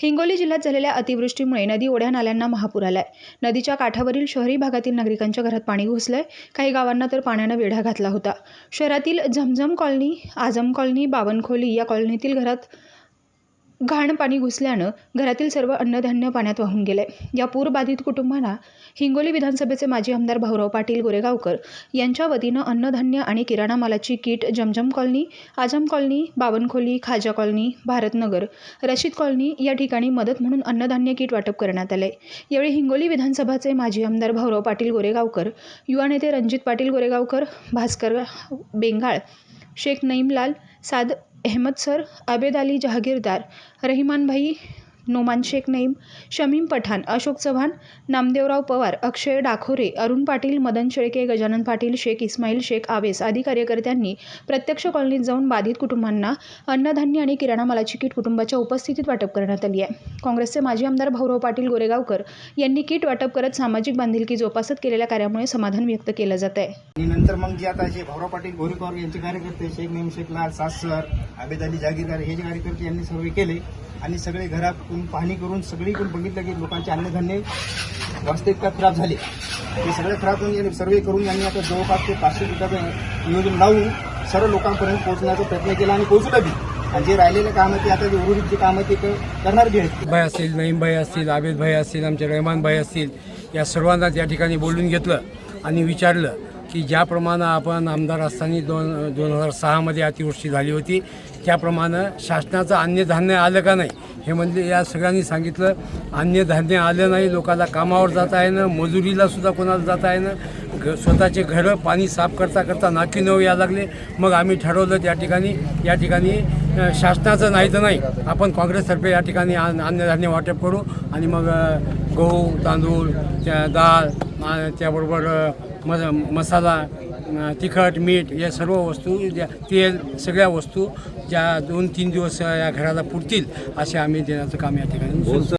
हिंगोली जिल्ह्यात झालेल्या अतिवृष्टीमुळे नदी ओढ्या नाल्यांना महापूर आलाय. नदीच्या काठावरील शहरी भागातील नागरिकांच्या घरात पाणी घुसलंय. काही गावांना तर पाण्यानं वेढा घातला होता. शहरातील झमझम कॉलनी आझम कॉलनी बावनखोली या कॉलनीतील घरात घाण पाणी घुसल्यानं घरातील सर्व अन्नधान्य पाण्यात वाहून गेले या पूरबाधित कुटुंबांना हिंगोली विधानसभेचे माजी आमदार भाऊराव पाटील गोरेगावकर यांच्या वतीनं अन्नधान्य आणि किराणा मालाची kit Zamzam colony Azam colony Bawankholi Khaja colony Bharatnagar Rashid colony या ठिकाणी मदत म्हणून अन्नधान्य किट वाटप करण्यात आले यावेळी हिंगोली विधानसभाचे माजी आमदार भाऊराव पाटील गोरेगावकर युवा नेते रणजित पाटील गोरेगावकर भास्कर बेंगाळ शेख नईमलाल साद अहमद सर आबेद अली जहागीरदार रहिमानभाई नोमान शेख नईम शमीम पठाण अशोक चव्हाण नामदेवराव पवार अक्षय डाखोरे अरुण पाटील मदन शेळके गजानन पाटील शेख इस्माईल शेख आवेस आदी कार्यकर्त्यांनी प्रत्यक्ष कॉलनीत जाऊन बाधित कुटुंबांना अन्नधान्य आणि किराणा मालाची किट कुटुंबाच्या उपस्थितीत वाटप करण्यात आली आहे. काँग्रेसचे माजी आमदार भाऊराव पाटील गोरेगावकर यांनी किट वाटप करत सामाजिक बांधिलकी जोपासत केलेल्या कार्यामुळे समाधान व्यक्त केलं जात आहे. नंतर मग जे आता जे भाऊराव पाटील गोरेकॉर यांचे कार्यकर्ते शेख नेम शेख लाल सासर आबेद अली जागीरदार हे जे कार्यकर्ते यांनी सर्व केले आणि सगळे घरात पाहणी करून सगळीकडून बघितलं की लोकांचे अन्नधान्य वास्तविकता खराब झाले. ते सगळे खराब होऊन यांनी सर्वे करून यांनी आता जवळपास ते पाचशे फुटाचं नियोजन लावून सर्व लोकांपर्यंत पोहोचण्याचा प्रयत्न केला आणि पोहोचलं बी आणि जे राहिलेले काम आहे ते आता जे उर्वरित जे काम आहे ते करणार बी आहेत. भाई असतील नईम भाई असतील आबेद भाई असतील आमचे रहमान भाई असतील या सर्वांना त्या ठिकाणी बोलून घेतलं आणि विचारलं की ज्याप्रमाणे आपण आमदार असताना दोन दोन हजार सहामध्ये अतिवृष्टी झाली होती त्याप्रमाणे शासनाचं अन्नधान्य आलं का नाही? हे म्हणजे या सगळ्यांनी सांगितलं अन्नधान्य आलं नाही लोकांना कामावर जाता येणं मजुरीला सुद्धा कोणाला जाता येणं. घ स्वतःचे घरं पाणी साफ करता करता नाकी नऊ यायला लागले. मग आम्ही ठरवलं त्या ठिकाणी या ठिकाणी शासनाचं नाही तर नाही आपण काँग्रेसतर्फे या ठिकाणी अन्नधान्य वाटप करू. आणि मग गहू तांदूळ त्या डाळ त्याबरोबर अ, मसाला तिखट मीठ या सर्व वस्तू ज्या तेल सगळ्या वस्तू ज्या दोन तीन दिवस या घराला पुरतील असे आम्ही देण्याचं काम या ठिकाणी